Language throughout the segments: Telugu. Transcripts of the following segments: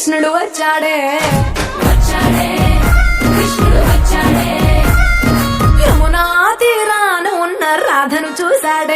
కృష్ణుడు వచ్చాడే. వచ్చాడే. కృష్ణుడు వచ్చాడే. యమునా తీరాను ఉన్న రాధను చూశాడు.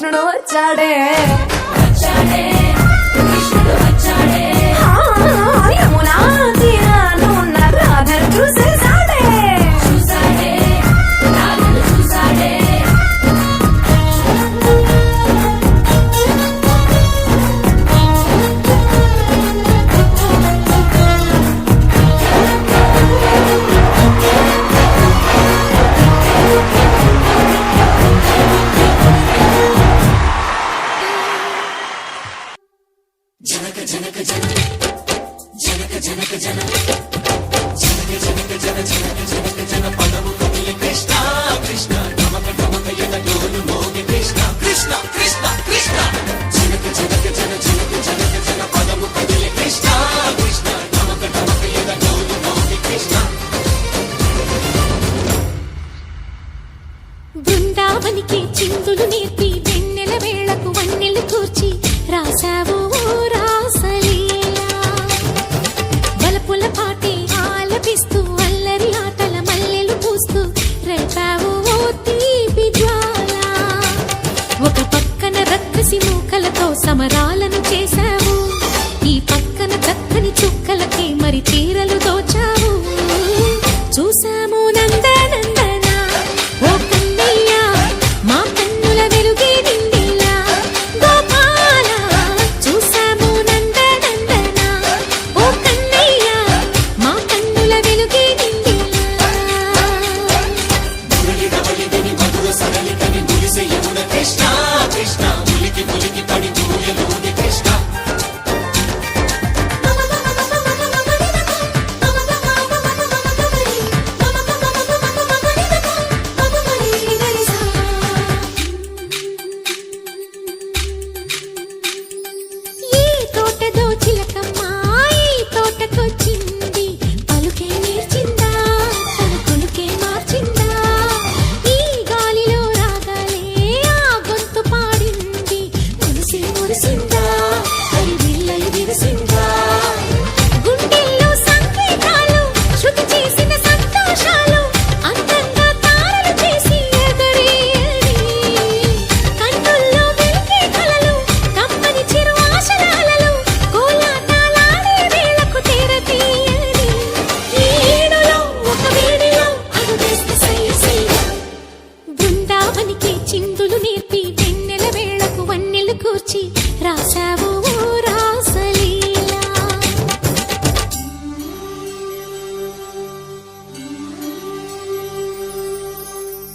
కృష్ణుడు వచ్చాడే. వచ్చాడే కృష్ణుడు వచ్చాడే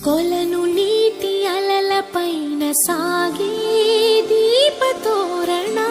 కొలను నీటి అలల పైన సాగే దీపతోరణా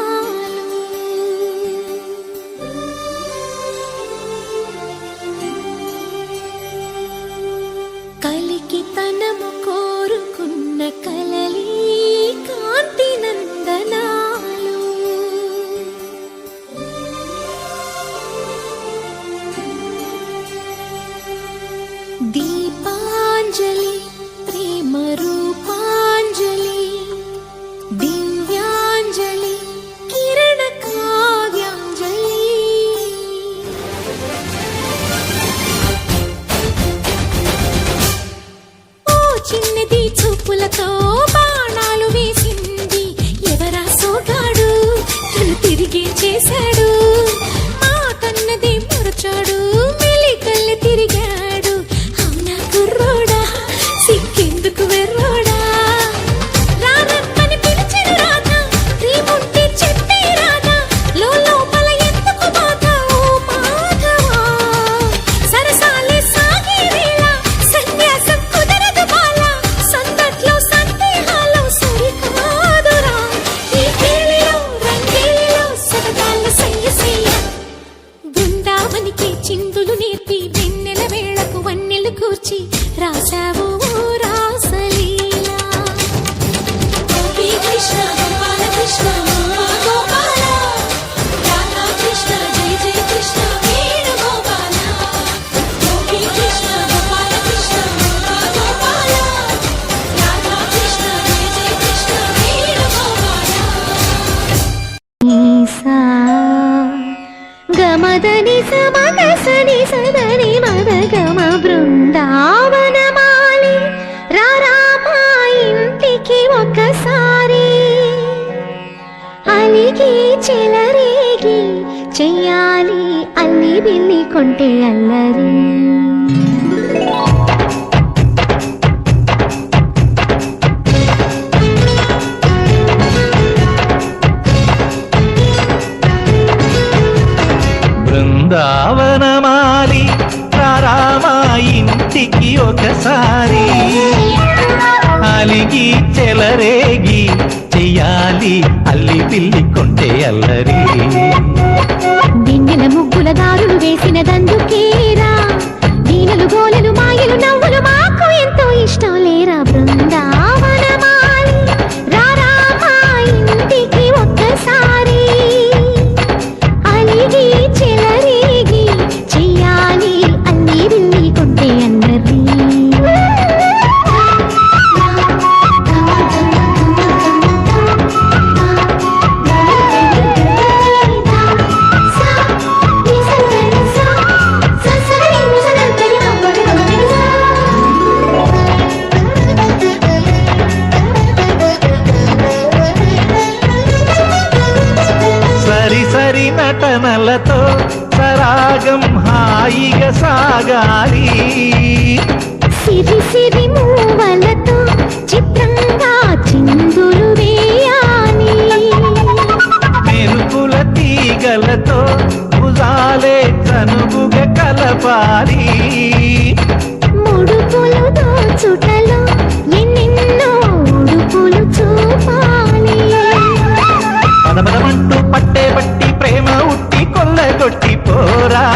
చిందులు నేర్పి వెన్నెల వేళకు వన్నెలు కూర్చి రాశావు చెయ్యాలి అల్లి బిల్లి కొంటే అల్లరి. బృందావనమాలి రారామా ఇంటికి ఒకసారి. అలిగి చెలరేగి చెయ్యాలి అల్లి పిల్లి కొంటే అల్లరి. వేసిన దందుకే హాయిగా సాగాలి. సిరి సిరి మూవలతో చిత్రంగా చిందులు వేయాలి. మెరుపుల తీగలతో భుజాలే చనువుగా కలపాలి. ముడుపులు దోచుటలో ఎన్నెన్నో ఉడుపులు చూపాలి. పదమదమంటూ పట్టే బట్టి ప్రేమ ఉట్టి కొల్లగొట్టి పోరా.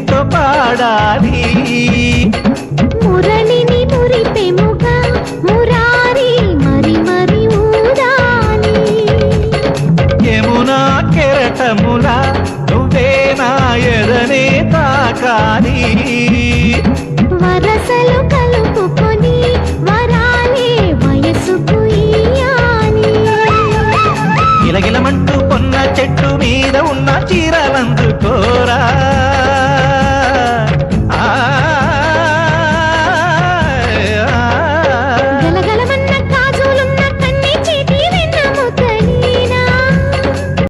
చెలిమితో పాడాలి. మురళిని మురిపెముగా మురారి మరి మరి ఊదాలి. యమునా కెరటముల నువ్వే నా ఎదనే తాకాలి.